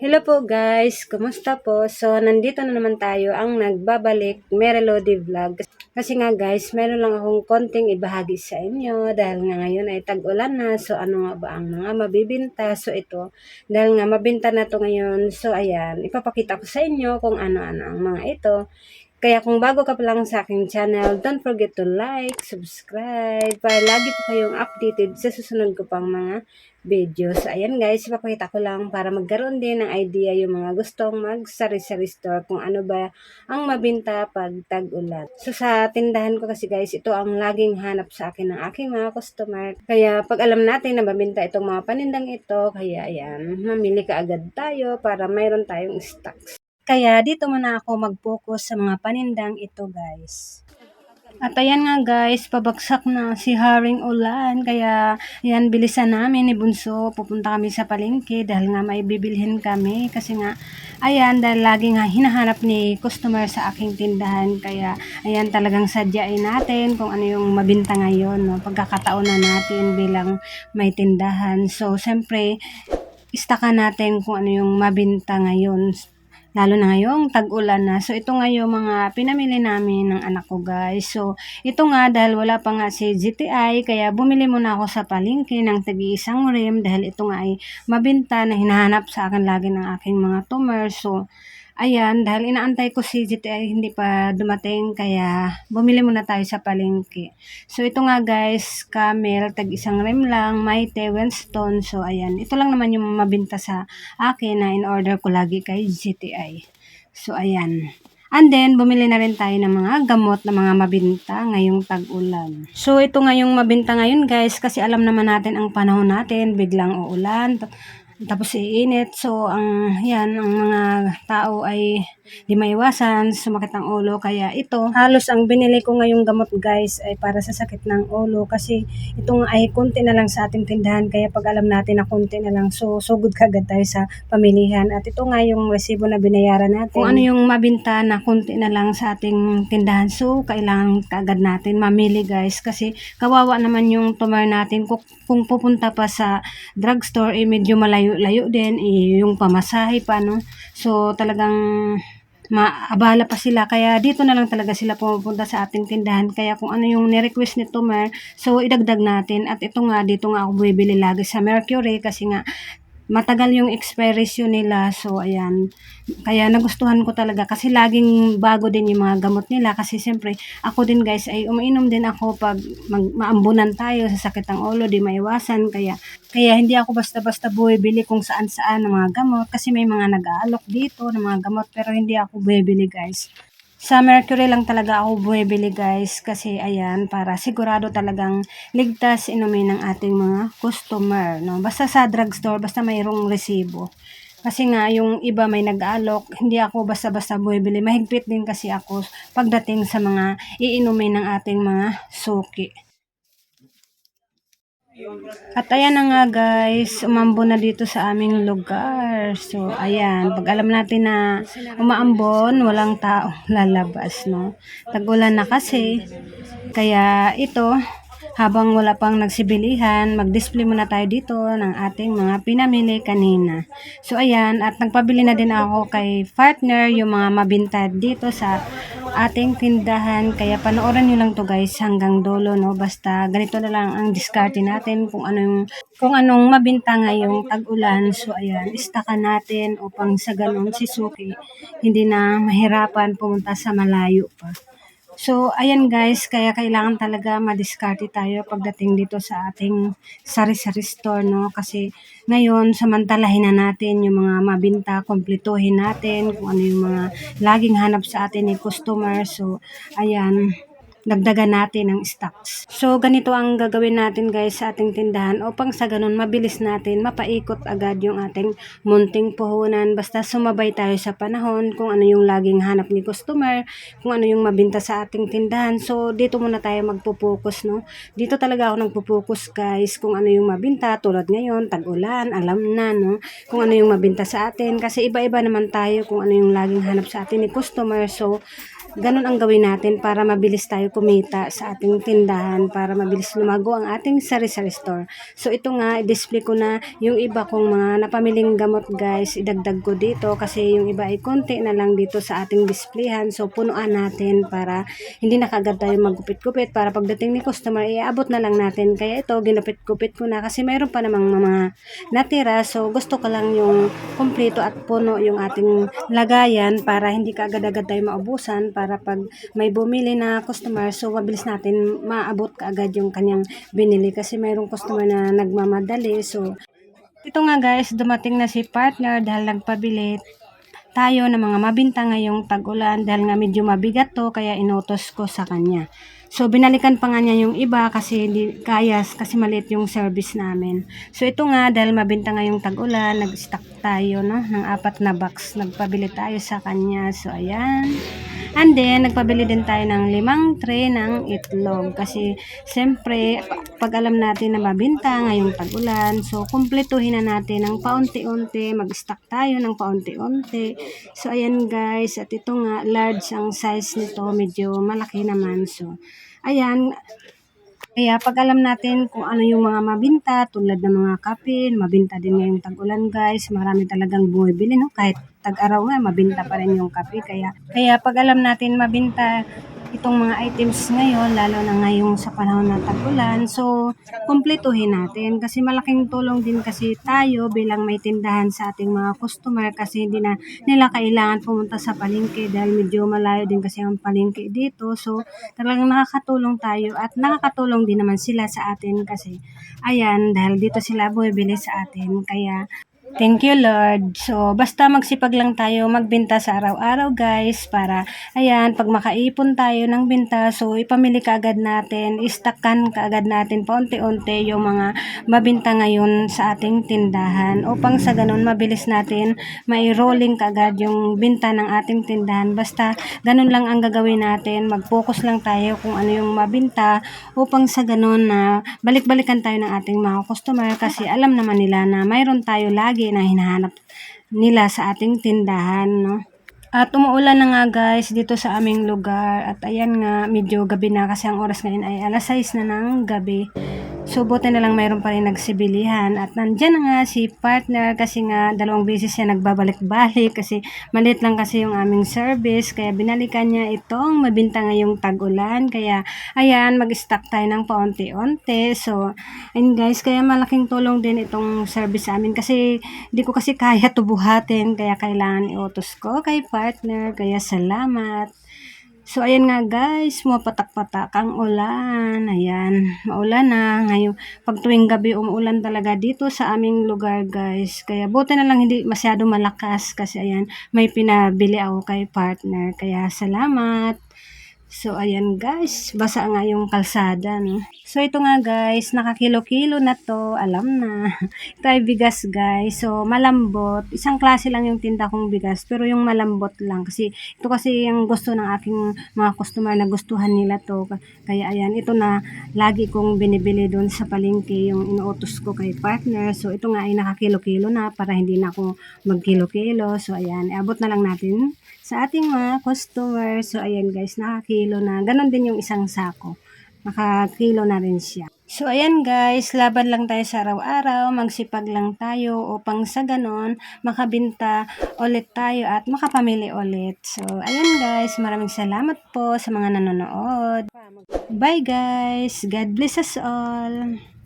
Hello po guys, kumusta po? So, nandito na naman tayo ang nagbabalik Merelody Vlog. Kasi nga guys, meron lang akong konting ibahagi sa inyo dahil nga ngayon ay tag-ulan na. So, ano nga ba ang mga mabibinta? So, ito, dahil nga mabinta na to ngayon. So, ayan, ipapakita ko sa inyo kung ano-ano ang mga ito. Kaya kung bago ka pa lang sa aking channel, don't forget to like, subscribe, para lagi po kayong updated sa susunod ko pang mga videos. Ayan guys, ipapakita ko lang para magkaroon din ng idea yung mga gustong mag-sari-sari store kung ano ba ang mabinta pag tag-ulan. So sa tindahan ko kasi guys, ito ang laging hanap sa akin ng aking mga customer. Kaya pag alam natin na mabinta itong mga panindang ito, kaya ayan, mamili ka agad tayo para mayroon tayong stocks. Kaya dito muna ako mag-focus sa mga panindang ito guys. At ayan nga guys, pabagsak na si Haring Ulan. Kaya ayan, bilisan namin ni Bunso. Pupunta kami sa palengke dahil nga may bibilhin kami. Kasi nga, ayan, dahil lagi nga hinahanap ni customer sa aking tindahan. Kaya ayan, talagang sadyain natin kung ano yung mabinta ngayon. No? Pagkakataon na natin bilang may tindahan. So, siyempre, istaka natin kung ano yung mabinta ngayon lalo na ngayong tag-ulan na. So, ito nga mga pinamili namin ng anak ko, guys. So, ito nga, dahil wala pa nga si GTI, kaya bumili muna ako sa palengke ng tagi isang rim dahil ito nga ay mabinta na hinahanap sa akin lagi ng aking mga tumer. So, ayan, dahil inaantay ko si GTI hindi pa dumating, kaya bumili muna tayo sa palengke. So, ito nga guys, camel, tag isang rim lang, Maite, Winston. So, ayan, ito lang naman yung mabinta sa akin na in order ko lagi kay GTI. So, ayan. And then, bumili na rin tayo ng mga gamot na mga mabinta ngayong tag-ulan. So, ito nga yung mabinta ngayon guys kasi alam naman natin ang panahon natin, biglang uulan, tapos iinit. So, ang yan, ang mga tao ay di maiwasan, sumakit ang ulo. Kaya ito, halos ang binili ko ngayong gamot guys ay para sa sakit ng ulo. Kasi itong ay konti na lang sa ating tindahan. Kaya pag alam natin na konti na lang, so sugod kagad tayo sa pamilihan. At ito nga yung resibo na binayaran natin. Kung ano yung mabinta na konti na lang sa ating tindahan. So, kailangan kagad natin mamili guys. Kasi kawawa naman yung tumor natin. Kung, kung pupunta pa sa drugstore, eh medyo malayo-layo din. Eh, yung pamasahe pa, no? So, talagang maabala pa sila. Kaya dito na lang talaga sila pumupunta sa ating tindahan. Kaya kung ano yung ni-request ni Tomer, so idagdag natin. At ito nga, dito nga ako bumibili lagi sa Mercury kasi nga matagal yung expiration nila. So, ayan. Kaya nagustuhan ko talaga kasi laging bago din yung mga gamot nila. Kasi siyempre, ako din guys ay umiinom din ako pag mag, maambunan tayo sa sakit ng ulo, di maiwasan. Kaya, kaya hindi ako basta-basta buwibili kung saan-saan ng mga gamot. Kasi may mga nag-aalok dito ng mga gamot pero hindi ako buwibili guys. Sa Mercury lang talaga ako bumibili guys. Kasi ayan para sigurado talagang ligtas inumin ng ating mga customer no? Basta sa drugstore basta mayroong resibo. Kasi nga yung iba may nag-aalok hindi ako basta-basta bumibili. Mahigpit din kasi ako pagdating sa mga iinumin ng ating mga suki at ayan na nga guys, umambo na dito sa aming lugar. So ayan, pag alam natin na umaambon, walang tao lalabas, no? Tagulan na kasi. Kaya ito, habang wala pang nagsibilihan, mag-display muna tayo dito ng ating mga pinamili kanina. So ayan, at nagpabili na din ako kay partner yung mga mabinta dito sa ating tindahan. Kaya panoorin nyo lang to guys hanggang dulo, no? Basta ganito na lang ang diskarte natin kung anong, kung anong mabinta ngayong tag-ulan. So, ayan, istakan natin upang sa ganun si Suki hindi na mahirapan pumunta sa malayo pa. So, ayan guys, kaya kailangan talaga madiskarte tayo pagdating dito sa ating sari-sari store, no? Kasi ngayon, samantalahin na natin yung mga mabinta, kompletuhin natin kung ano yung mga laging hanap sa atin ni customer. So, ayan, dagdagan natin ang stocks. So, ganito ang gagawin natin guys sa ating tindahan upang sa ganun mabilis natin mapaikot agad yung ating munting puhunan. Basta sumabay tayo sa panahon kung ano yung laging hanap ni customer, kung ano yung mabinta sa ating tindahan. So, dito muna tayo magpo-focus, no? Dito talaga ako nagpo-focus guys kung ano yung mabinta tulad ngayon, tag-ulan, alam na, no? Kung ano yung mabinta sa atin kasi iba-iba naman tayo kung ano yung laging hanap sa atin ni customer. So, ganun ang gawin natin para mabilis tayo tayo kumita sa ating tindahan para mabilis lumago ang ating sari-sari store. So ito nga, i-display ko na yung iba kong mga napamiling gamot guys, idagdag ko dito kasi yung iba ay konti na lang dito sa ating displayhan. So punuan natin para hindi na kagad tayo magupit-gupit para pagdating ni customer, iabot na lang natin. Kaya ito, ginupit-gupit ko na kasi mayroon pa namang mga natira. So gusto ko lang yung kumpleto at puno yung ating lagayan para hindi ka agad-agad tayo maubusan para pag may bumili na customer so mabilis natin maabot kaagad yung kanyang binili kasi mayroong customer na nagmamadali so ito nga guys dumating na si partner dahil nagpabili tayo ng mga mabinta ngayong tag-ulan dahil nga medyo mabigat to kaya inutos ko sa kanya. So binalikan pa nga niya yung iba kasi hindi kaya kasi maliit yung service namin. So ito nga dahil mabinta ngayong tag-ulan, nag-stock tayo no ng apat na box. Nagpabili tayo sa kanya. So ayan. And then, nagpabili din tayo ng limang tray ng itlog. Kasi, siyempre, pag alam natin na mabinta ngayong tag-ulan, so, kumpletuhin na natin ng paunti-unti. Mag-stock tayo ng paunti-unti. So, ayan guys. At ito nga, large ang size nito. Medyo malaki naman. So, ayan. Kaya pag alam natin kung ano yung mga mabinta, tulad ng mga kape, mabinta din ngayong tag-ulan guys, marami talagang bumibili, no? Kahit tag-araw nga, mabinta pa rin yung kape. Kaya, kaya pag alam natin mabinta itong mga items ngayon, lalo na ngayong sa panahon ng tag-ulan, so, kumpletuhin natin. Kasi malaking tulong din kasi tayo bilang may tindahan sa ating mga customer kasi hindi na nila kailangan pumunta sa palengke dahil medyo malayo din kasi ang palengke dito. So, talagang nakakatulong tayo at nakakatulong din naman sila sa atin kasi ayan, dahil dito sila bumibili sa atin. Kaya, Thank you, Lord. So, basta magsipag lang tayo magbenta sa araw-araw, guys, para, ayan, pag makaipon tayo ng benta, so, ipamili kaagad natin, istackan kaagad natin paunti-unti yung mga mabinta ngayon sa ating tindahan upang sa ganun, mabilis natin mai-rolling kaagad yung binta ng ating tindahan. Basta, ganun lang ang gagawin natin, mag-focus lang tayo kung ano yung mabinta upang sa ganun na balik-balikan tayo ng ating mga customer kasi alam naman nila na mayroon tayo lagi na hinahanap nila sa ating tindahan, no? At umuulan na nga guys dito sa aming lugar at ayan nga medyo gabi na kasi ang oras ngayon ay alas 6 na ng gabi. So buti na lang mayroon pa rin nagsibilihan. At nandyan na nga si partner kasi nga dalawang beses siya nagbabalik-balik kasi maliit lang kasi yung aming service. Kaya binalikan niya itong mabinta ngayong tag-ulan. Kaya ayan mag-stock tayo ng paunti-unti. So ayun guys kaya malaking tulong din itong service amin kasi di ko kasi kaya tubuhatin. Kaya kailangan iutos ko kay partner. Kaya salamat. So, ayan nga guys, mapatak-patak ang ulan. Ayan, maulan na. Ngayon, pag tuwing gabi, umuulan talaga dito sa aming lugar guys. Kaya buti na lang hindi masyado malakas kasi ayan, may pinabili ako kay partner. Kaya salamat. So, ayan guys, basa nga yung kalsada, no? So, ito nga guys, nakakilo-kilo na to, alam na. Ito ay bigas guys, so malambot. Isang klase lang yung tinda kong bigas, pero yung malambot lang. Kasi, ito kasi yung gusto ng aking mga customer na gustuhan nila to. Kaya, ayan, ito na lagi kong binibili doon sa palengke, yung inuutos ko kay partner. So, ito nga ay nakakilo-kilo na para hindi na ako magkilo-kilo. So, ayan, iabot na lang natin sa ating mga customer. So, ayan guys, nakakilo na. Ganon din yung isang sako. Nakakilo na rin siya. So, ayan guys, laban lang tayo sa araw-araw, magsipag lang tayo upang sa ganon, makabinta ulit tayo at makapamili ulit. So, ayan guys, maraming salamat po sa mga nanonood. Bye guys! God bless us all!